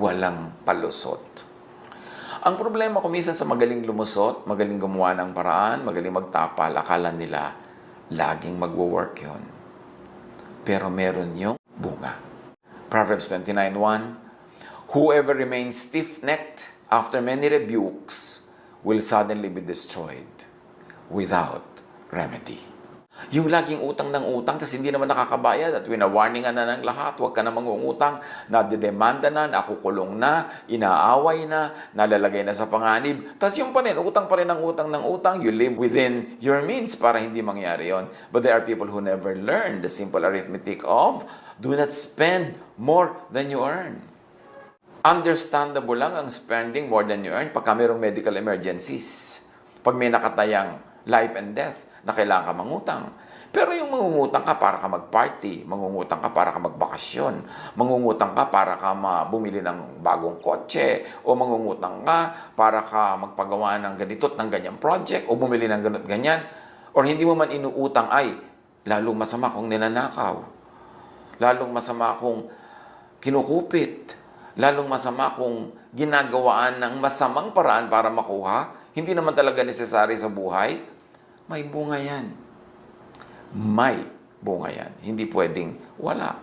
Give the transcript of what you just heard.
walang palusot. Ang problema kumisan sa magaling lumusot, magaling gumawa ng paraan, magaling magtapal, akala nila laging magwo-work yun. Pero meron yung bunga. Proverbs 29.1 Whoever remains stiff-necked after many rebukes will suddenly be destroyed without remedy. Yung laging utang ng utang, tapos hindi naman nakakabayad at winawarningan na ng lahat, huwag ka na mangungutang, nadedemanda na, nakukulong na, inaaway na, nalalagay na sa panganib. Tapos yung pa rin, utang pa rin ng utang ng utang, you live within your means para hindi mangyari yon. But there are people who never learn the simple arithmetic of do not spend more than you earn. Understandable lang ang spending more than you earn pagka mayroong medical emergencies. Pag may nakatayang life and death na kailangan ka mangutang. Pero yung mangungutang ka para ka mag-party, mangungutang ka para ka magbakasyon, mangungutang ka para ka bumili ng bagong kotse, o mangungutang ka para ka magpagawa ng ganito at ng ganyang project, o bumili ng ganito ganyan, or hindi mo man inuutang ay, lalong masama kung ninanakaw, lalong masama kung kinukupit, lalong masama kung ginagawaan ng masamang paraan para makuha, hindi naman talaga necessary sa buhay, may bunga yan. May bunga yan. Hindi pwedeng wala.